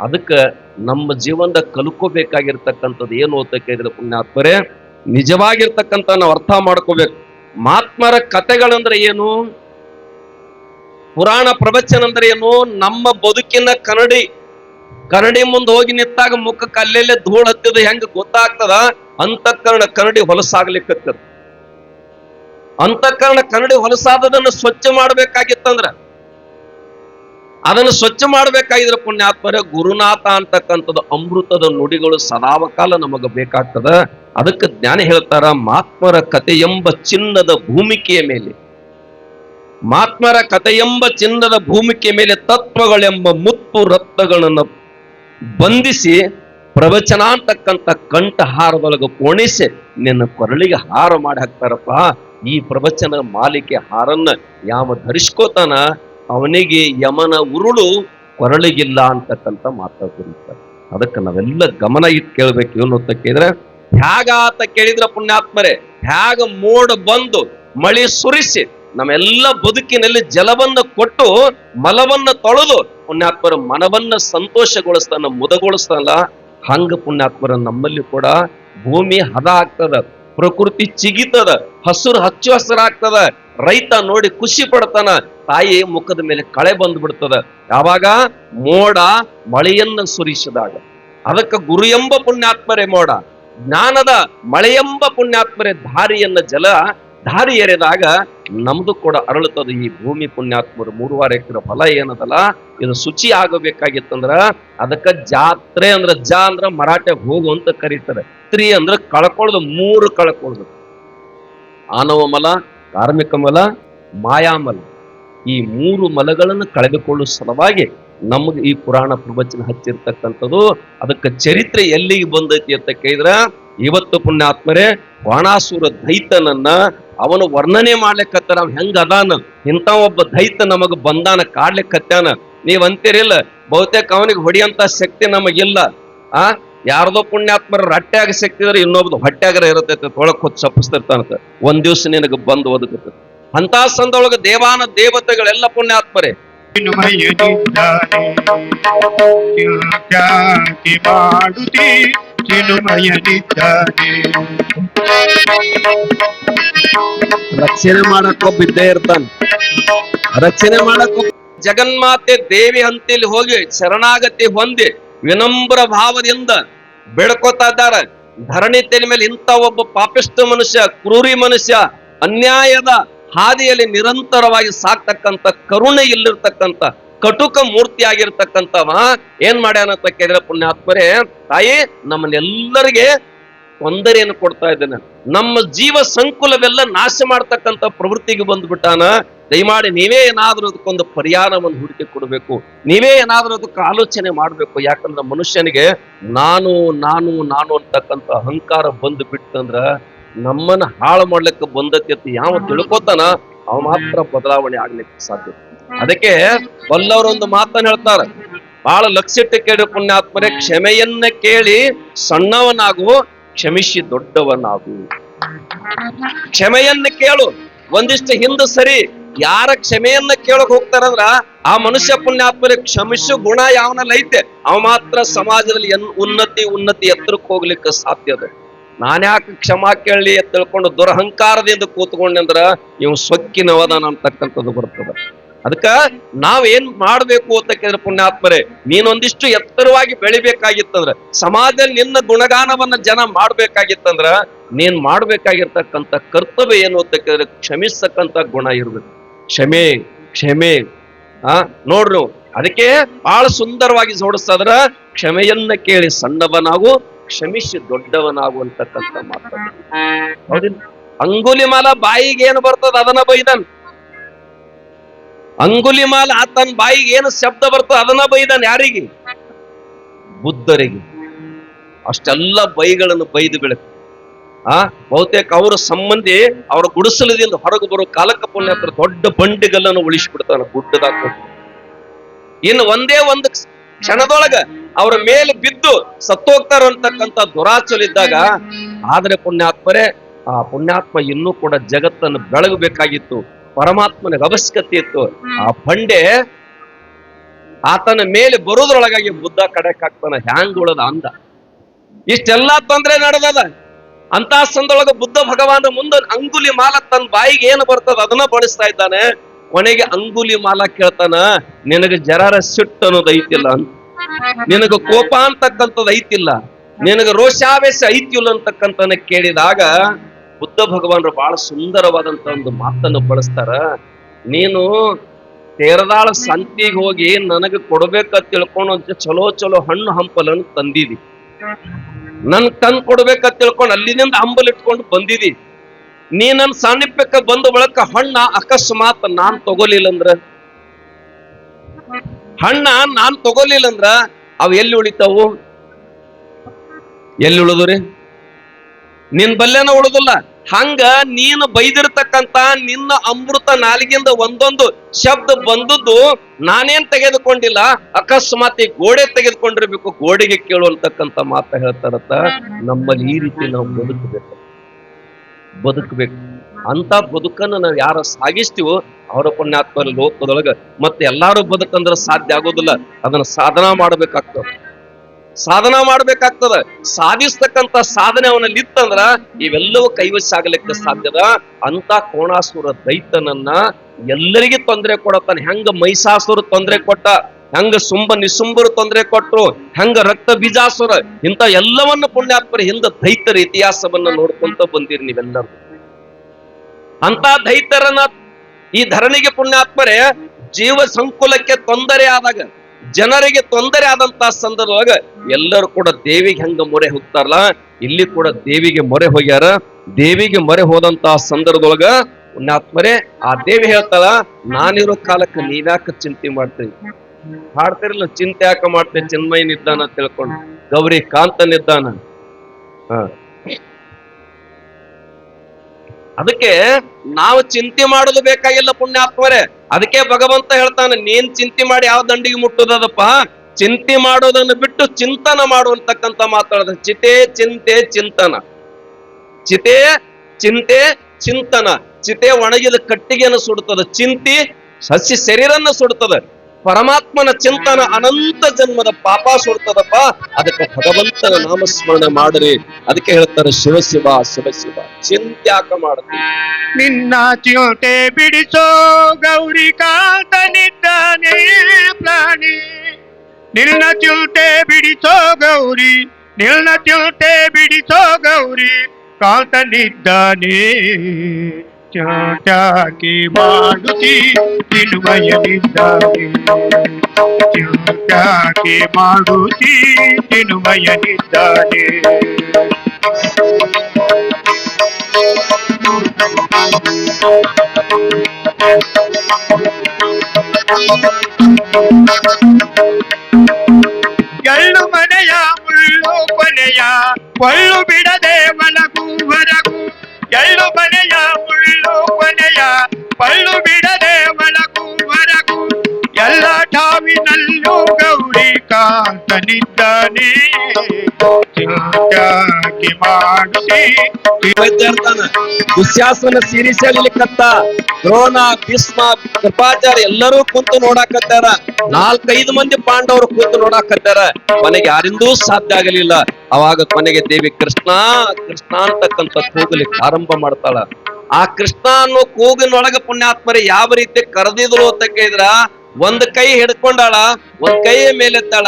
ಅದಕ್ಕೆ ನಮ್ಮ ಜೀವನದ ಕಲ್ಕೋಬೇಕಾಗಿರ್ತಕ್ಕಂಥದ್ದು ಏನು ಅಂತ ಕೇಳಿದ್ರೆ ಪುಣ್ಯಾತ್ಮರೇ, ನಿಜವಾಗಿರ್ತಕ್ಕಂಥ ನಾವು ಅರ್ಥ ಮಾಡ್ಕೋಬೇಕು. ಮಾತ್ಮರ ಕಥೆಗಳಂದ್ರೆ ಏನು? ಪುರಾಣ ಪ್ರವಚನ ಅಂದ್ರೆ ಏನು? ನಮ್ಮ ಬದುಕಿನ ಕನ್ನಡಿ. ಕನ್ನಡಿ ಮುಂದೆ ಹೋಗಿ ನಿಂತಾಗ ಮುಖಕ್ಕೆ ಅಲ್ಲೆಲ್ಲೇ ಧೂಳು ಹತ್ತಿದ ಹೆಂಗ ಗೊತ್ತಾಗ್ತದ? ಅಂತಃಕರಣ ಕನ್ನಡಿ ಹೊಲಸಾಗ್ಲಿಕ್ಕತ್ತದ. ಅಂತಃಕರಣ ಕನ್ನಡಿ ಹೊಲಸಾದದನ್ನು ಸ್ವಚ್ಛ ಮಾಡ್ಬೇಕಾಗಿತ್ತಂದ್ರ ಅದನ್ನು ಸ್ವಚ್ಛ ಮಾಡಬೇಕಾಗಿದ್ರೆ ಪುಣ್ಯಾತ್ಮರ ಗುರುನಾಥ ಅಂತಕ್ಕಂಥದ್ದು ಅಮೃತದ ನುಡಿಗಳು ಸದಾವಕಾಲ ನಮಗೆ ಬೇಕಾಗ್ತದ. ಅದಕ್ಕೆ ಜ್ಞಾನ ಹೇಳ್ತಾರ, ಮಾತ್ಮರ ಕತೆ ಎಂಬ ಚಿನ್ನದ ಭೂಮಿಕೆಯ ಮೇಲೆ, ಮಾತ್ಮರ ಕತೆ ಎಂಬ ಚಿನ್ನದ ಭೂಮಿಕೆಯ ಮೇಲೆ ತತ್ವಗಳೆಂಬ ಮುತ್ತು ರತ್ನಗಳನ್ನು ಬಂಧಿಸಿ, ಪ್ರವಚನ ಅಂತಕ್ಕಂಥ ಕಂಠಹಾರದೊಳಗೆ ಕೋಣಿಸಿ, ನಿನ್ನ ಕೊರಳಿಗೆ ಹಾರ ಮಾಡಿ ಹಾಕ್ತಾರಪ್ಪ. ಈ ಪ್ರವಚನ ಮಾಲಿಕೆ ಹಾರನ್ನ ಯಾವ ಧರಿಸ್ಕೋತಾನ? ಅವನಿಗೆ ಯಮನ ಉರುಳು ಕೊರಳಿಗಿಲ್ಲ ಅಂತಕ್ಕಂಥ ಮಾತಾಡ್ತಿರ್ತಾರೆ ಅದಕ್ಕೆ ನಾವೆಲ್ಲ ಗಮನ ಇಟ್ಟು ಕೇಳ್ಬೇಕು ಏನು ಅಂತ ಕೇಳಿದ್ರೆ ಹ್ಯಾಗ ಅಂತ ಕೇಳಿದ್ರೆ ಪುಣ್ಯಾತ್ಮರೇ ಹ್ಯಾಗ ಮೋಡ ಬಂದು ಮಳಿ ಸುರಿಸಿ, ನಮ್ಮೆಲ್ಲ ಬದುಕಿನಲ್ಲಿ ಜಲವನ್ನ ಕೊಟ್ಟು, ಮಲವನ್ನ ತೊಳೆದು, ಪುಣ್ಯಾತ್ಮರ ಮನವನ್ನ ಸಂತೋಷಗೊಳಿಸ್ತಾನ, ಮುದಗೊಳಿಸ್ತಾನಲ್ಲ, ಹಂಗ ಪುಣ್ಯಾತ್ಮರ ನಮ್ಮಲ್ಲಿ ಕೂಡ ಭೂಮಿ ಹದ ಆಗ್ತದ, ಪ್ರಕೃತಿ ಚಿಗಿತದ, ಹಸುರು ಹಚ್ಚು ಹಸಿರಾಗ್ತದ ರೈತ ನೋಡಿ ಖುಷಿ ಪಡ್ತಾನ, ತಾಯಿ ಮುಖದ ಮೇಲೆ ಕಳೆ ಬಂದು ಬಿಡ್ತದ ಯಾವಾಗ? ಮೋಡ ಮಳೆಯನ್ನ ಸುರಿಸಿದಾಗ. ಅದಕ್ಕೆ ಗುರು ಎಂಬ ಪುಣ್ಯಾತ್ಮರೇ ಮೋಡ. ಜ್ಞಾನದ ಮಳೆಯೆಂಬ ಪುಣ್ಯಾತ್ಮರೇ ದಾರಿಯನ್ನ ಜಲ ದಾರಿ ಎರೆದಾಗ ನಮ್ದು ಕೂಡ ಅರಳುತ್ತದೆ ಈ ಭೂಮಿ ಪುಣ್ಯಾತ್ಮರು. ಮೂರುವಾರ ಎಕರೆ ಫಲ ಏನದಲ್ಲ? ಇದು ಶುಚಿ ಆಗಬೇಕಾಗಿತ್ತಂದ್ರ ಅದಕ್ಕ ಜಾತ್ರೆ ಅಂದ್ರ ಜ ಅಂದ್ರ ಮರಾಠೆ ಹೋಗು ಅಂತ ಕರೀತಾರೆ. ತ್ರೀ ಅಂದ್ರ ಕಳ್ಕೊಳ್ಳೋದು ಮೂರು ಕಳ್ಕೊಳ್ಳೋದು ಆನವ ಮಲ ಕಾರ್ಮಿಕ ಮಲ ಮಾಯಾಮಲ ಈ ಮೂರು ಮಲಗಳನ್ನು ಕಳೆದುಕೊಳ್ಳುವ ಸಲುವಾಗಿ ನಮಗೆ ಈ ಪುರಾಣ ಪ್ರವಚನ ಹಚ್ಚಿರ್ತಕ್ಕಂಥದ್ದು ಅದಕ್ಕೆ ಚರಿತ್ರೆ ಎಲ್ಲಿಗೆ ಬಂದೈತಿ ಅಂತ ಕೇಳಿದ್ರ, ಇವತ್ತು ಪುಣ್ಯಾತ್ಮರೇ ವಾಣಾಸುರ ದೈತನನ್ನ ಅವನು ವರ್ಣನೆ ಮಾಡ್ಲಿಕ್ಕತ್ತಾನ, ಅವ್ ಹೆಂಗ ಅದಾನ? ಇಂಥ ಒಬ್ಬ ದೈತ ನಮಗೆ ಬಂದಾನ, ಕಾಡ್ಲಿಕ್ಕತ್ತಾನ? ನೀವ್ ಅಂತೀರಿಲ್ಲ, ಬಹುತೇಕ ಅವನಿಗೆ ಹೊಡಿಯಂತ ಶಕ್ತಿ ನಮಗಿಲ್ಲ. ಆ? ಯಾರ್ದೋ ಪುಣ್ಯಾತ್ಮರ ರಟ್ಟ್ಯಾಗ ಸಿಕ್ತಿದ್ರೆ ಇನ್ನೊಬ್ದು ಇರುತ್ತೆ ಇರತೈತೆ ತೊಳಕ್ ಹೊತ್ತು ಸಪ್ಪಿಸ್ತಿರ್ತಾನಂತ ಒಂದ್ ದಿವ್ಸ ನಿನಗೆ ಬಂದು ಒದಗುತ್ತೆ. ಅಂತ ಸಂದೊಳಗ ದೇವಾನ ದೇವತೆಗಳೆಲ್ಲ ಪುಣ್ಯಾತ್ಮರೇ. ರಕ್ಷಣೆ ಮಾಡಕ್ ಒಬ್ಬ ಇದ್ದೇ ಇರ್ತಾನ. ರಕ್ಷಣೆ ಮಾಡಕ್ ಜಗನ್ಮಾತೆ ದೇವಿ ಹಂತಿಲಿ ಹೋಗಿ ಶರಣಾಗತಿ ಹೊಂದಿ ವಿನಮ್ರ ಭಾವದಿಂದ ಬೆಳ್ಕೋತಾ ಇದ್ದಾರೆ. ಧರಣಿ ತೆಲೆ ಮೇಲೆ ಇಂಥ ಒಬ್ಬ ಪಾಪಿಷ್ಟ ಮನುಷ್ಯ, ಕ್ರೂರಿ ಮನುಷ್ಯ, ಅನ್ಯಾಯದ ಹಾದಿಯಲ್ಲಿ ನಿರಂತರವಾಗಿ ಸಾಕ್ತಕ್ಕಂಥ ಕರುಣೆ ಇಲ್ಲಿರ್ತಕ್ಕಂಥ ಕಟುಕ ಮೂರ್ತಿ ಆಗಿರ್ತಕ್ಕಂಥವ ಏನ್ ಮಾಡ್ಯಾನ ಅಂತ ಕೇಳಿದ್ರೆ ಪುಣ್ಯಾತ್ಮರೇ, ತಾಯಿ, ನಮ್ಮನ್ನೆಲ್ಲರಿಗೆ ತೊಂದರೆಯನ್ನು ಕೊಡ್ತಾ ಇದ್ದೇನೆ. ನಮ್ಮ ಜೀವ ಸಂಕುಲವೆಲ್ಲ ನಾಶ ಮಾಡ್ತಕ್ಕಂಥ ಪ್ರವೃತ್ತಿಗೆ ಬಂದ್ಬಿಟ್ಟಾನ. ದಯಮಾಡಿ ನೀವೇ ಏನಾದರೂ ಅದಕ್ಕೊಂದು ಪರಿಹಾರವನ್ನು ಹುಡುಕಿ ಕೊಡಬೇಕು. ನೀವೇ ಏನಾದರೂ ಅದಕ್ಕೆ ಆಲೋಚನೆ ಮಾಡಬೇಕು. ಯಾಕಂದ್ರೆ ಮನುಷ್ಯನಿಗೆ ನಾನು ನಾನು ನಾನು ಅಂತಕ್ಕಂಥ ಅಹಂಕಾರ ಬಂದು ಬಿಟ್ಟಂದ್ರ ನಮ್ಮನ್ನ ಹಾಳು ಮಾಡ್ಲಿಕ್ಕೆ ಬಂದಕ್ಕೆ ಯಾವ ತಿಳ್ಕೊತಾನ ಅವ ಮಾತ್ರ ಬದಲಾವಣೆ ಆಗ್ಲಿಕ್ಕೆ ಸಾಧ್ಯ. ಅದಕ್ಕೆ ಬಲ್ಲವರೊಂದು ಮಾತನ್ನ ಹೇಳ್ತಾರೆ. ಬಹಳ ಲಕ್ಷಿಟ್ಟು ಕೇಳಿ ಪುಣ್ಯಾತ್ಮರೇ ಕ್ಷಮೆಯನ್ನ ಕೇಳಿ ಸಣ್ಣವನಾಗು ಕ್ಷಮಿಸಿ ದೊಡ್ಡವನಾಗು. ಕ್ಷಮೆಯನ್ನ ಕೇಳು. ಒಂದಿಷ್ಟು ಹಿಂದೆ ಸರಿ. ಯಾರ ಕ್ಷಮೆಯನ್ನ ಕೇಳಕ್ ಹೋಗ್ತಾರಂದ್ರ ಆ ಮನುಷ್ಯ ಪುಣ್ಯಾತ್ಮರೆ ಕ್ಷಮಿಸು ಗುಣ ಐತೆ, ಅವ ಮಾತ್ರ ಸಮಾಜದಲ್ಲಿ ಉನ್ನತಿ ಉನ್ನತಿ ಎತ್ತರಕ್ಕೆ ಹೋಗ್ಲಿಕ್ಕೆ ಸಾಧ್ಯ ಅದ. ನಾನ್ಯಾಕೆ ಕ್ಷಮಾ ಕೇಳಲಿ ಅಂತ ತಿಳ್ಕೊಂಡು ದುರಹಂಕಾರದಿಂದ ಕೂತ್ಕೊಂಡಂದ್ರ ಇವ್ ಸೊಕ್ಕಿನವದಾನ ಅಂತಕ್ಕಂಥದ್ದು ಬರ್ತದೆ. ಅದಕ್ಕ ನಾವ್ ಏನ್ ಮಾಡ್ಬೇಕು ಅಂತ ಕೇಳಿದ್ರೆ ಪುಣ್ಯಾತ್ಮರೇ, ನೀನೊಂದಿಷ್ಟು ಎತ್ತರವಾಗಿ ಬೆಳಿಬೇಕಾಗಿತ್ತಂದ್ರ ಸಮಾಜದಲ್ಲಿ ನಿನ್ನ ಗುಣಗಾನವನ್ನ ಜನ ಮಾಡ್ಬೇಕಾಗಿತ್ತಂದ್ರ, ನೀನ್ ಮಾಡ್ಬೇಕಾಗಿರ್ತಕ್ಕಂಥ ಕರ್ತವ್ಯ ಏನು ಅಂತ ಕೇಳಿದ್ರೆ ಕ್ಷಮಿಸ್ತಕ್ಕಂಥ ಗುಣ ಇರ್ಬೇಕು. ಕ್ಷಮೆ ಕ್ಷಮೆ. ಆ, ನೋಡ್ರು, ಅದಕ್ಕೆ ಬಹಳ ಸುಂದರವಾಗಿ ಜೋಡಿಸ್ತಾದ್ರ ಕ್ಷಮೆಯನ್ನ ಕೇಳಿ ಸಣ್ಣವನಾಗು, ಕ್ಷಮಿಸಿ ದೊಡ್ಡವನಾಗು ಅಂತಕ್ಕಂಥ ಮಾತು ಹೌದಿಲ್ಲ? ಅಂಗುಲಿಮಾಲ ಬಾಯಿಗೆ ಏನು ಬರ್ತದ? ಅದನ್ನ ಬೈದನ್. ಅಂಗುಲಿಮಾಲ ಆತನ ಬಾಯಿಗೆ ಏನು ಶಬ್ದ ಬರ್ತದ? ಅದನ್ನ ಬೈದನ್ ಯಾರಿಗೆ? ಬುದ್ಧರಿಗೆ. ಅಷ್ಟೆಲ್ಲ ಬೈಗಳನ್ನು ಬೈದು ಬೆಳಕು. ಆ, ಬಹುತೇಕ ಅವರ ಸಂಬಂಧಿ ಅವರ ಗುಡಿಸಲದಿಂದ ಹೊರಗೆ ಬರೋ ಕಾಲಕ ಪುಣ್ಯಾತ್ರ ದೊಡ್ಡ ಬಂಡಿಗಲ್ಲನ್ನು ಉಳಿಸಿಬಿಡ್ತಾನೆ ಗುಡ್ಡದಾಗ ಇನ್ನು ಒಂದೇ ಒಂದು ಕ್ಷಣದೊಳಗ ಅವರ ಮೇಲೆ ಬಿದ್ದು ಸತ್ತೋಗ್ತಾರ ಅಂತಕ್ಕಂಥ ದುರಾಚಲಿದ್ದಾಗ ಆದ್ರೆ ಪುಣ್ಯಾತ್ಮರೇ, ಆ ಪುಣ್ಯಾತ್ಮ ಇನ್ನೂ ಕೂಡ ಜಗತ್ತನ್ನು ಬೆಳಗಬೇಕಾಗಿತ್ತು ಪರಮಾತ್ಮನಿಗೆ ಅವಶ್ಯಕತೆ ಇತ್ತು. ಆ ಬಂಡೆ ಆತನ ಮೇಲೆ ಬರೋದ್ರೊಳಗಾಗಿ ಬುದ್ಧ ಕಡೆಕ್ ಹಾಕ್ತಾನ, ಹ್ಯಾಂಗ್ ಉಳದ ಅಂದ. ಇಷ್ಟೆಲ್ಲಾ ತೊಂದ್ರೆ ನಡೆದದ? ಅಂತ ಸಂದೊಳಗ ಬುದ್ಧ ಭಗವಾನ ಮುಂದ ಅಂಗುಲಿ ಮಾಲ ತನ್ನ ಬಾಯಿಗೆ ಏನು ಬರ್ತದ ಅದನ್ನ ಬಳಸ್ತಾ ಇದ್ದಾನೆ. ಕೊನೆಗೆ ಅಂಗುಲಿ ಮಾಲ ಕೇಳ್ತಾನ, ನಿನಗೆ ಜರಾರ ಸಿಟ್ಟು ಅನ್ನೋದು ಐತಿಲ್ಲ ಅಂತ. ನಿನಗ ಕೋಪ ಅಂತಕ್ಕಂಥದ್ದು ಐತಿಲ್ಲ. ನಿನಗ ರೋಷಾವೇಶ ಐತಿಲ್ಲ ಅಂತಕ್ಕಂಥನ ಕೇಳಿದಾಗ ಬುದ್ಧ ಭಗವಾನರು ಬಹಳ ಸುಂದರವಾದಂತ ಒಂದು ಮಾತನ್ನು ಬಳಸ್ತಾರ. ನೀನು ತೇರದಾಳ ಸಂತಿಗೆ ಹೋಗಿ ನನಗೆ ಕೊಡ್ಬೇಕಂತ ತಿಳ್ಕೊಂಡು ಚಲೋ ಚಲೋ ಹಣ್ಣು ಹಂಪಲನ್ನು ತಂದಿದಿ. ನನ್ ತಂದ್ ಕೊಡ್ಬೇಕಂತ ತಿಳ್ಕೊಂಡು ಅಲ್ಲಿನಿಂದ ಹಂಬಲ್ ಇಟ್ಕೊಂಡು ಬಂದಿದಿ. ನೀ ನನ್ನ ಸಾನ್ನಿಪ್ಯಕ್ಕ ಬಂದ ಬಳಕ ಹಣ್ಣ ಅಕಸ್ಮಾತ್ ನಾನ್ ತಗೋಲಿಲ್ಲ ಅಂದ್ರ ಹಣ್ಣ ನಾನ್ ತಗೋಲಿಲ್ಲ ಅಂದ್ರ ಅವ್ ಎಲ್ಲಿ ಉಳಿತಾವು? ಎಲ್ಲಿ ಉಳಿದ್ರಿ? ನಿನ್ ಬಲ್ಲೆನ ಉಳಿದಿಲ್ಲ. ಹಂಗ ನೀನು ಬೈದಿರ್ತಕ್ಕಂತ ನಿನ್ನ ಅಮೃತ ನಾಲಿಗಿಂದ ಒಂದೊಂದು ಶಬ್ದ ಬಂದದ್ದು ನಾನೇನ್ ತೆಗೆದುಕೊಂಡಿಲ್ಲ, ಅಕಸ್ಮಾತ್ ಈ ಗೋಡೆ ತೆಗೆದುಕೊಂಡಿರ್ಬೇಕು, ಗೋಡೆಗೆ ಕೇಳುವಂತಕ್ಕಂತ ಮಾತ ಹೇಳ್ತಾರತ್ತ, ನಮ್ಮಲ್ಲಿ ಈ ರೀತಿ ನಾವು ಬದುಕಬೇಕು. ಬದುಕಬೇಕು. ಅಂತ ಬದುಕನ್ನು ನಾವು ಯಾರ ಸಾಗಿಸ್ತೀವೋ, ಅವರ ಪುಣ್ಯಾತ್ಮರ ಲೋಕದೊಳಗ, ಮತ್ತೆ ಎಲ್ಲಾರು ಬದುಕಂದ್ರೆ ಸಾಧ್ಯ ಆಗೋದಿಲ್ಲ. ಅದನ್ನ ಸಾಧನಾ ಮಾಡ್ಬೇಕಾಗ್ತದೆ. ಸಾಧನಾ ಮಾಡ್ಬೇಕಾಗ್ತದ. ಸಾಧಿಸ್ತಕ್ಕಂತ ಸಾಧನೆ ಅವನಲ್ಲಿ ಇತ್ತಂದ್ರ ಇವೆಲ್ಲವೂ ಕೈವಶ ಆಗಲಿಕ್ಕೆ ಸಾಧ್ಯದ. ಅಂತ ಕೋಣಾಸುರ ದೈತನನ್ನ ಎಲ್ಲರಿಗೆ ತೊಂದರೆ ಕೊಡತಾನೆ ಹೆಂಗ ಮೈಸಾಸುರ ತೊಂದರೆ ಕೊಟ್ಟ, ಹೆಂಗ ಸುಂಬ ನಿಸುಂಬರು ತೊಂದರೆ ಕೊಟ್ಟರು ಹೆಂಗ ರಕ್ತ ಬೀಜಾಸುರ ಇಂತ ಎಲ್ಲವನ್ನ ಪುಣ್ಯಾತ್ಮರ ಹಿಂದ ದೈತರ ಇತಿಹಾಸವನ್ನ ನೋಡ್ಕೊಂತ ಬಂದಿರಿ ನೀವೆಲ್ಲರೂ. ಅಂತ ದೈತರನ್ನ ಈ ಧರಣಿಗೆ ಪುಣ್ಯಾತ್ಮರೇ ಜೀವ ಸಂಕುಲಕ್ಕೆ ತೊಂದರೆ ಆದಾಗ ಜನರಿಗೆ ತೊಂದರೆ ಆದಂತಹ ಸಂದರ್ಭದಾಗ ಎಲ್ಲರೂ ಕೂಡ ದೇವಿಗೆ ಹೆಂಗ ಮೊರೆ ಹೋಗ್ತಾರಲ್ಲ, ಇಲ್ಲಿ ಕೂಡ ದೇವಿಗೆ ಮೊರೆ ಹೋಗ್ಯಾರ. ದೇವಿಗೆ ಮೊರೆ ಹೋದಂತಹ ಸಂದರ್ಭದೊಳಗ ಪುಣ್ಯಾತ್ಮರೇ, ಆ ದೇವಿ ಹೇಳ್ತಾಳ, ನಾನಿರೋ ಕಾಲಕ್ಕೆ ನೀವ್ಯಾಕ ಚಿಂತೆ ಮಾಡ್ತೀನಿ ಹಾಡ್ತಿರಲ್ಲ, ಚಿಂತೆ ಯಾಕ ಮಾಡ್ತೇನೆ ಚಿನ್ಮಯನಿದ್ದಾನ ತಿಳ್ಕೊಂಡು. ಗೌರಿ ಕಾಂತನಿದ್ದಾನ ಹ. ಅದಕ್ಕೆ ನಾವು ಚಿಂತೆ ಮಾಡಲು ಬೇಕಾಗಿಲ್ಲ ಪುಣ್ಯಾತ್ಮರೇ. ಅದಕ್ಕೆ ಭಗವಂತ ಹೇಳ್ತಾನೆ, ನೀನ್ ಚಿಂತೆ ಮಾಡಿ ಯಾವ ದಂಡಿಗೆ ಮುಟ್ಟುದದಪ್ಪ? ಚಿಂತೆ ಮಾಡೋದನ್ನು ಬಿಟ್ಟು ಚಿಂತನ ಮಾಡುವಂತಕ್ಕಂತ ಮಾತಾಡದ. ಚಿತೆ ಚಿಂತೆ ಚಿಂತನ. ಚಿತೆ ಚಿಂತೆ ಚಿಂತನ. ಚಿತೆ ಒಣಗಿದ ಕಟ್ಟಿಗೆಯನ್ನು ಸುಡುತ್ತದೆ. ಚಿಂತಿ ಸಸಿ ಶರೀರನ್ನ ಸುಡುತ್ತದೆ. ಪರಮಾತ್ಮನ ಚಿಂತನ ಅನಂತ ಜನ್ಮದ ಪಾಪ ಸುಡ್ತದಪ್ಪ ಅದಕ್ಕೆ ಭಗವಂತನ ನಾಮಸ್ಮರಣೆ ಮಾಡ್ರಿ. ಅದಕ್ಕೆ ಹೇಳ್ತಾರೆ ಶಿವಶಿವ ಶಿವಶಿವ ಚಿಂತ್ಯಾಕ ಮಾಡ್ತೀವಿ. ನಿನ್ನ ಚಿಯೋಟೆ ಬಿಡಿಸೋ ಗೌರಿ ಕಾಂತನಿದ್ದಾನೆ ಪ್ರಾಣಿ. ನಿನ್ನ ಚಿಯೋಟೆ ಬಿಡಿಸೋ ಗೌರಿ, ನಿನ್ನ ಚಿಯೋಟೆ ಬಿಡಿಸೋ ಗೌರಿ ಕಾಂತನಿದ್ದಾನೆ ಚಾಟಾಕಿ ಮಾಡುತ್ತಿ ತಿರುಮಯನಿದ್ದಾನೆ ಚಾಟಾಕಿ ಮಾಡುತ್ತಿ ತಿರುಮಯನಿದ್ದಾನೆ ಎಳ್ಳು ಮನೆಯ ಮುಳ್ಳು ಕೊನೆಯ ಒಳ್ಳು ಬಿಡದೆ ಒಲಗು ಹೊರಗು ಎಳ್ಳು ಮನೆಯ ಮುಳ್ಳು ಕೊನೆಯ ಪಳ್ಳು ಬಿಡದೆ ಒಳಗು ಹೊರಗು ಎಲ್ಲ ಠಾವಿನಲ್ಲೂ ಗೌರಿ ಕಾಂತನಿದ್ದಾನೆ ಚಿಂತಾಗಿ ಹೇಳ್ತಾನ ದುಶ್ಯಾಸನ ಸಿರಿಸಲಿಕ್ಕತ್ತ ದ್ರೋಣ, ಭೀಷ್ಮ, ಕೃಪಾಚಾರ್ಯ ಎಲ್ಲರೂ ಕುಂತು ನೋಡಾಕತ್ತಾರ. ನಾಲ್ಕೈದು ಮಂದಿ ಪಾಂಡವರು ಕುಂತು ನೋಡಾಕತ್ತಾರ. ಮನೆಗೆ ಯಾರಿಂದೂ ಸಾಧ್ಯ ಆಗಲಿಲ್ಲ. ಅವಾಗ ಕೊನೆಗೆ ದೇವಿ ಕೃಷ್ಣ ಕೃಷ್ಣ ಅಂತಕ್ಕಂಥ ಕೂಗಲಿಕ್ಕೆ ಆರಂಭ ಮಾಡ್ತಾಳ. ಆ ಕೃಷ್ಣ ಅನ್ನೋ ಕೂಗಿನೊಳಗ ಪುಣ್ಯಾತ್ಮರಿ ಯಾವ ರೀತಿ ಕರೆದಿದ್ರು ಅಂತ ಕೇಳಿದ್ರ, ಒಂದ್ ಕೈ ಹಿಡ್ಕೊಂಡಾಳ, ಒಂದ್ ಕೈಯ ಮೇಲೆತ್ತಾಳ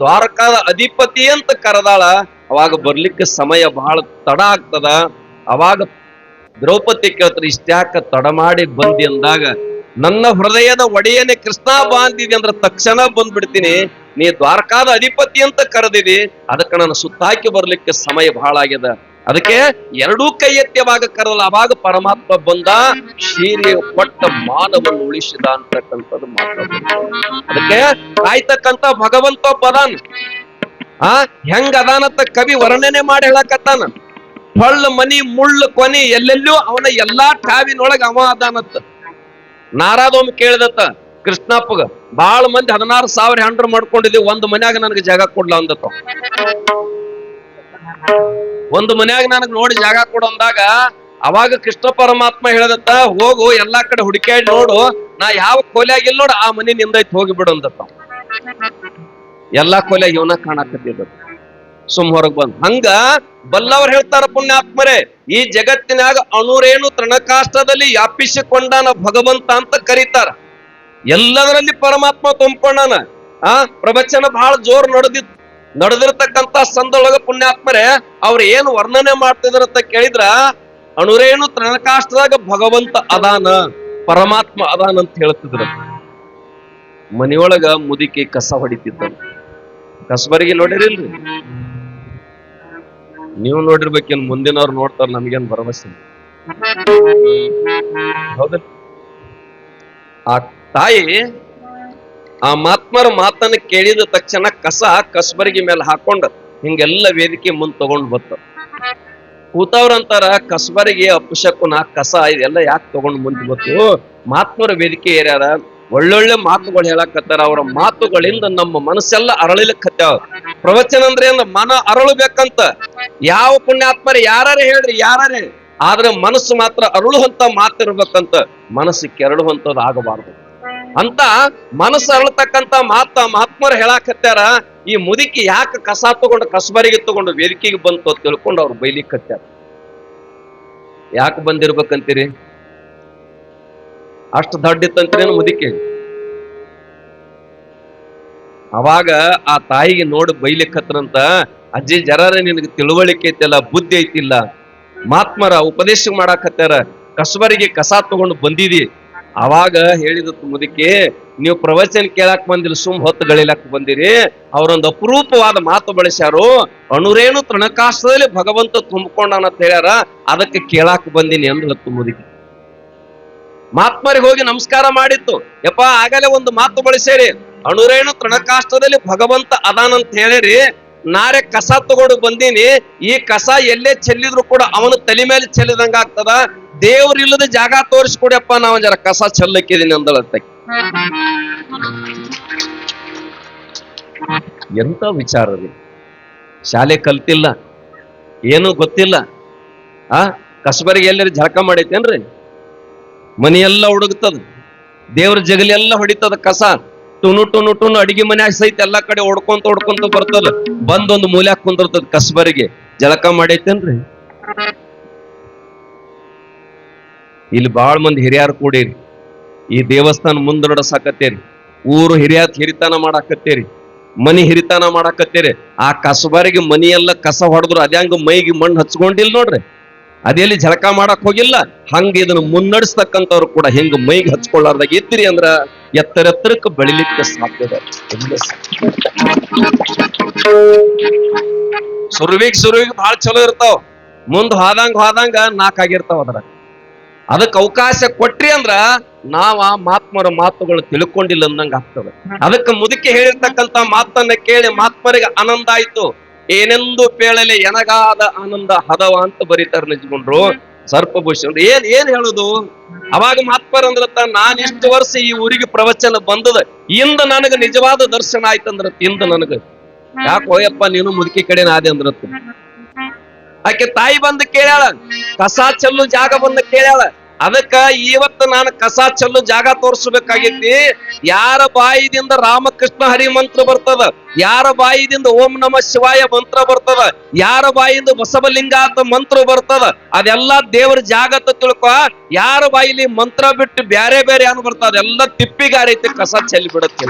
ದ್ವಾರಕಾದ ಅಧಿಪತಿ ಅಂತ ಕರೆದಾಳ. ಅವಾಗ ಬರ್ಲಿಕ್ಕೆ ಸಮಯ ಬಹಳ ತಡ ಆಗ್ತದ. ಅವಾಗ ದ್ರೌಪದಿ ಕೇಳ್ತಾರೆ ಇಷ್ಟ್ಯಾಕ ತಡ ಮಾಡಿ ಬಂದಿ ಅಂದಾಗ, ನನ್ನ ಹೃದಯದ ಒಡೆಯನೇ ಕೃಷ್ಣ ಬಾಂದಿದೆ ಅಂದ್ರೆ ತಕ್ಷಣ ಬಂದ್ಬಿಡ್ತೀನಿ. ನೀ ದ್ವಾರಕಾದ ಅಧಿಪತಿ ಅಂತ ಕರೆದಿದಿ, ಅದಕ್ಕೆ ನಾನು ಸುತ್ತಾಕಿ ಬರ್ಲಿಕ್ಕೆ ಸಮಯ ಬಹಳ ಆಗ್ಯದ. ಅದಕ್ಕೆ ಎರಡೂ ಕೈ ಎತ್ತಿ ಅವಾಗ ಕರೆದಲ್ಲ ಅವಾಗ ಪರಮಾತ್ಮ ಬಂದ ಶೀರೆ ಕೊಟ್ಟ ಮಾನವನ್ನು ಉಳಿಸಿದ ಅಂತಕ್ಕಂಥದ್ದು ಮಾತ್ರ ಅದಕ್ಕೆ ಕಾಯ್ತಕ್ಕಂತ ಭಗವಂತ ಪದಾನ್, ಆ, ಹೆಂಗ ಅದಾನಂತ ಕವಿ ವರ್ಣನೆ ಮಾಡಿ ಹೇಳಕತ್ತಾನ. ಹೊಳ್ಳ, ಮನಿ, ಮುಳ್ಳು, ಕೊನಿ, ಎಲ್ಲೆಲ್ಲೂ ಅವನ ಎಲ್ಲಾ ಠಾವಿನೊಳಗ ಅವ ಅದಾನತ್ತ ನಾರಾದೊಮ್ಮೆ ಕೇಳಿದತ್ತ ಕೃಷ್ಣಪ್ಪಗ, ಬಾಳ ಮಂದಿ ಹದಿನಾರು ಸಾವಿರ ಹೆಂಡ್ರು ಮಾಡ್ಕೊಂಡಿದ್ವಿ, ಒಂದು ಮನ್ಯಾಗ ನನಗೆ ಜಾಗ ಕೊಡ್ಲ ಅಂದತ್ತ ಒಂದು ಮನ್ಯಾಗ ನನಗ್ ನೋಡಿ ಜಾಗ ಕೊಡು ಅಂದಾಗ, ಅವಾಗ ಕೃಷ್ಣ ಪರಮಾತ್ಮ ಹೇಳದತ್ತ, ಹೋಗು, ಎಲ್ಲಾ ಕಡೆ ಹುಡುಕ್ಯಾಡಿ ನೋಡು, ನಾ ಯಾವ ಕೊಲೆಯಾಗಿಲ್ಲ ನೋಡು, ಆ ಮನೆ ನಿಂದೈತಿ ಹೋಗಿ ಬಿಡು ಅಂದತ್ತ. ಎಲ್ಲಾ ಕೊಲೆ ಇವನ ಕಾಣಕತ್ತಿದ್ದ ಸುಮ್ ಹೊರಗ್ ಬಂದ್. ಹಂಗ ಬಲ್ಲವ್ರು ಹೇಳ್ತಾರ ಪುಣ್ಯಾತ್ಮರೇ, ಈ ಜಗತ್ತಿನಾಗ ಅಣುರೇನು ತೃಣಕಾಷ್ಟದಲ್ಲಿ ವ್ಯಾಪಿಸಿಕೊಂಡಾನ ಭಗವಂತ ಅಂತ ಕರೀತಾರ. ಎಲ್ಲದರಲ್ಲಿ ಪರಮಾತ್ಮ ತುಂಬಿಕೊಂಡಾನ. ಆ, ಪ್ರವಚನ ಬಹಳ ಜೋರ್ ನಡೆದಿತ್ತು. ನಡೆದಿರ್ತಕ್ಕಂತ ಸಂದೊಳಗ ಪುಣ್ಯಾತ್ಮರೇ, ಅವ್ರ ಏನು ವರ್ಣನೆ ಮಾಡ್ತಿದ್ರ ಅಂತ ಕೇಳಿದ್ರ ಅಣುರೇನು ತ್ರಣಕಾಷ್ಟದಾಗ ಭಗವಂತ ಅದಾನ, ಪರಮಾತ್ಮ ಅದಾನ ಅಂತ ಹೇಳ್ತಿದ್ರ. ಮನೆಯೊಳಗ ಮುದುಕಿ ಕಸ ಹೊಡಿತಿದ್ದ ಕಸಬರಿಗೆ ನೋಡಿರಿಲ್ರಿ? ನೀವು ನೋಡಿರ್ಬೇಕೇನ್, ಮುಂದಿನವ್ರು ನೋಡ್ತಾರ, ನಮ್ಗೇನ್ ಭರವಸೆ. ಹೌದಾ ಆ ತಾಯಿ ಆ ಮಾತ್ಮರ ಮಾತನ್ನು ಕೇಳಿದ ತಕ್ಷಣ ಕಸ ಕಸಬರಿಗೆ ಮೇಲೆ ಹಾಕೊಂಡು ಹಿಂಗೆಲ್ಲ ವೇದಿಕೆ ಮುಂದೆ ತಗೊಂಡ್ ಬತ್ತ ಕೂತವ್ರಂತಾರ ಕಸಬರಿಗೆ ನಾ ಕಸ ಇದೆಲ್ಲ ಯಾಕೆ ತಗೊಂಡ್ ಮುಂದೆ ಬತ್ತು ಮಾತ್ಮರ ವೇದಿಕೆ ಏರ್ಯಾರ ಒಳ್ಳೊಳ್ಳೆ ಮಾತುಗಳು ಹೇಳಕತ್ತಾರ. ಅವರ ಮಾತುಗಳಿಂದ ನಮ್ಮ ಮನಸ್ಸೆಲ್ಲ ಅರಳಿಲಕ್ಕತ್ತಾವ ಪ್ರವಚನ ಅಂದ್ರೆ ಮನ ಅರಳಬೇಕಂತ. ಯಾವ ಪುಣ್ಯಾತ್ಮರ ಯಾರೇ ಹೇಳ್ರಿ ಯಾರೇ ಆದ್ರೆ ಮನಸ್ಸು ಮಾತ್ರ ಅರಳುವಂತ ಮಾತಿರ್ಬೇಕಂತ ಮನಸ್ಸು ಕೆರಳುವಂಥದ್ದು ಆಗಬಾರ್ದು. ಅಂತ ಮನಸ್ಸು ಅರಳತಕ್ಕಂತ ಮಾತ ಮಹಾತ್ಮರು ಹೇಳಾಕತ್ಯಾರ ಈ ಮುದುಕಿ ಯಾಕೆ ಕಸ ತಗೊಂಡು ಕಸಬರಿಗೆ ತಗೊಂಡು ವೇದಿಕೆಗೆ ಬಂತು ಅಂತ ತಿಳ್ಕೊಂಡು ಅವ್ರು ಬೈಲಿಕ್ಕತ್ಯಾರ ಯಾಕೆ ಬಂದಿರ್ಬೇಕಂತೀರಿ? ಅಷ್ಟು ದೊಡ್ಡಿತ್ತಂತೀರೇನು ಮುದುಕಿ? ಅವಾಗ ಆ ತಾಯಿಗೆ ನೋಡಿ ಬೈಲಿಕ್ಕತ್ರಂತ ಅಜ್ಜಿ ಜರಾರ ನಿನಗೆ ತಿಳುವಳಿಕೆ ಐತಿಲ್ಲ, ಬುದ್ಧಿ ಐತಿಲ್ಲ. ಮಹಾತ್ಮರ ಉಪದೇಶ ಮಾಡಾಕತ್ಯಾರ ಕಸಬರಿಗೆ ಕಸ ತಗೊಂಡು ಬಂದಿದಿ. ಅವಾಗ ಹೇಳಿದ ಮುದುಕಿ, ನೀವು ಪ್ರವಚನ ಕೇಳಕ್ ಬಂದಿಲ್ಲ, ಸುಮ್ ಹೊತ್ತು ಗಳಿಲಕ್ ಬಂದಿರಿ. ಅವರೊಂದು ಅಪರೂಪವಾದ ಮಾತು ಬಳಸ್ಯಾರು. ಅಣುರೇನು ತೃಣಕಾಶದಲ್ಲಿ ಭಗವಂತ ತುಂಬಿಕೊಂಡಾನ ಹೇಳ್ಯಾರ. ಅದಕ್ಕೆ ಕೇಳಾಕ್ ಬಂದಿನಿ ಹತ್ತು ಮುದುಕಿ. ಮಹಾತ್ಮರಿಗೆ ಹೋಗಿ ನಮಸ್ಕಾರ ಮಾಡಿತ್ತು. ಯಪ್ಪ, ಆಗಲೇ ಒಂದು ಮಾತು ಬಳಸೇರಿ ಅಣುರೇಣು ತೃಣಕಾಷ್ಟದಲ್ಲಿ ಭಗವಂತ ಅದಾನಂತ ಹೇಳಿರಿ ನಾರೆ ಕಸ ತಗೊಂಡು ಬಂದೀನಿ. ಈ ಕಸ ಎಲ್ಲೇ ಚೆಲ್ಲಿದ್ರು ಕೂಡ ಅವನ ತಲೆ ಮೇಲೆ ಚೆಲ್ಲಿದಂಗ ಆಗ್ತದ ದೇವ್ರ ಇಲ್ಲದ ಜಾಗ ತೋರಿಸ್ಕೊಡಿಯಪ್ಪ ನಾವು ಜರ ಕಸ ಚೆಲ್ಲಕ್ಕಿದೀನಿ ಅಂದಳಂತ. ಎಂತ ವಿಚಾರ ಶಾಲೆ ಕಲ್ತಿಲ್ಲ, ಏನು ಗೊತ್ತಿಲ್ಲ. ಆ, ಕಸಬರಿಗೆ ಎಲ್ಲರ ಜಳಕ ಮಾಡೈತೇನ್ರಿ? ಮನೆಯೆಲ್ಲ ಹುಡುಗ್ತದ ದೇವ್ರ ಜಗಲಿ ಎಲ್ಲ ಹೊಡಿತದ ಕಸ. ಟುನು ಟುನು ಟುನು ಅಡಿಗೆ ಮನ್ಯಾಗ ಸಹಿತ ಎಲ್ಲಾ ಕಡೆ ಹೊಡ್ಕೊಂತ ಹೊಡ್ಕೊಂತ ಬರ್ತದ. ಬಂದೊಂದು ಮೂಲ್ಯಾಗ ಕುಂದಿರ್ತದ ಕಸಬರಿಗೆ. ಜಳಕ ಮಾಡೈತೇನ್ರಿ? ಇಲ್ಲಿ ಭಾಳ ಮಂದಿ ಹಿರಿಯರು ಕೂಡಿರಿ. ಈ ದೇವಸ್ಥಾನ ಮುಂದ್ ನಡಸಾಕತ್ತೇರಿ ಊರು ಹಿರಿಯಾತ್ ಹಿರಿತನ ಮಾಡಾಕತ್ತೇರಿ. ಮನಿ ಹಿರಿತನ ಮಾಡಾಕತ್ತೇರಿ. ಆ ಕಸಬಾರಿಗೆ ಮನಿಯೆಲ್ಲ ಕಸ ಹೊಡೆದ್ರು ಅದ್ಯಾಂಗ ಮೈಗೆ ಮಣ್ಣು ಹಚ್ಕೊಂಡಿಲ್ಲ ನೋಡ್ರಿ. ಅದೆಲ್ಲಿ ಜಳಕ ಮಾಡಕ್ ಹೋಗಿಲ್ಲ. ಹಂಗ ಇದನ್ನ ಮುನ್ನಡೆಸ್ತಕ್ಕಂಥವ್ರು ಕೂಡ ಹೆಂಗ ಮೈಗೆ ಹಚ್ಕೊಳ್ಳಾರ್ದಾಗ ಇದ್ರಿ ಅಂದ್ರ ಎತ್ತರ ಎತ್ತರಕ್ಕೆ ಬೆಳಿಲಿಕ್ಕೆ ಸಾಧ್ಯದ. ಸುರುವಿಗ್ ಸುರುವಿಗ್ ಬಹಳ ಚಲೋ ಇರ್ತಾವ. ಮುಂದ್ ಹೋದಂಗ ಹೋದಂಗ ನಾಲ್ಕಾಗಿರ್ತಾವ ಅದ್ರ ಅದಕ್ಕೆ ಅವಕಾಶ ಕೊಟ್ರಿ ಅಂದ್ರ ಆ ಮಾತ್ಮರ ಮಾತುಗಳು ತಿಳ್ಕೊಂಡಿಲ್ಲ ಅಂದಂಗ ಆಗ್ತದೆ. ಅದಕ್ಕೆ ಮುದುಕಿ ಹೇಳಿರ್ತಕ್ಕಂತ ಮಾತನ್ನ ಕೇಳಿ ಮಾತ್ಮರಿಗೆ ಆನಂದ ಆಯ್ತು. ಏನೆಂದು ಪೇಳಲೆ ಎನಗಾದ ಆನಂದ ಹದವ ಅಂತ ಬರೀತಾರ ನಿಜಗೊಂಡ್ರು. ಸರ್ಪಭೂಷಣ ಏನ್ ಏನ್ ಹೇಳುದು? ಅವಾಗ ಮಾತ್ಮರ ಅಂದ್ರತ್ತ, ನಾನ್ ಇಷ್ಟು ವರ್ಷ ಈ ಊರಿಗೆ ಪ್ರವಚನ ಬಂದದ. ಇಂದ ನನಗ ನಿಜವಾದ ದರ್ಶನ ಆಯ್ತಂದ್ರ ಇಂದ ನನಗ. ಯಾಕೋಯಪ್ಪ ನೀನು ಮುದುಕಿ ಕಡೆ ನಾದೆ ಅಂದ್ರತ್ತ. ಆಕೆ ತಾಯಿ ಬಂದು ಕೇಳ್ಯಾಳ, ಕಸ ಚೆಲ್ಲು ಜಾಗ ಬಂದು ಕೇಳ್ಯಾಳ, ಅದಕ್ಕ ಇವತ್ತು ನಾನು ಕಸ ಚೆಲ್ಲು ಜಾಗ ತೋರಿಸ್ಬೇಕಾಗೈತಿ ಯಾರ ಬಾಯಿದಿಂದ ರಾಮಕೃಷ್ಣ ಹರಿ ಮಂತ್ರ ಬರ್ತದ, ಯಾರ ಬಾಯಿದಿಂದ ಓಂ ನಮ ಶಿವಾಯ ಮಂತ್ರ ಬರ್ತದ, ಯಾರ ಬಾಯಿಂದ ಬಸವಲಿಂಗಾತ ಮಂತ್ರ ಬರ್ತದ, ಅದೆಲ್ಲ ದೇವರ ಜಾಗ ಅಂತ ತಿಳ್ಕೊ, ಯಾರ ಬಾಯಿಲಿ ಮಂತ್ರ ಬಿಟ್ಟು ಬ್ಯಾರೆ ಬೇರೆ ಏನು ಬರ್ತದ, ಅದೆಲ್ಲ ತಿಪ್ಪಿಗಾರೈತಿ ಕಸ ಚೆಲ್ಲಿ ಬಿಡತ್ತೆ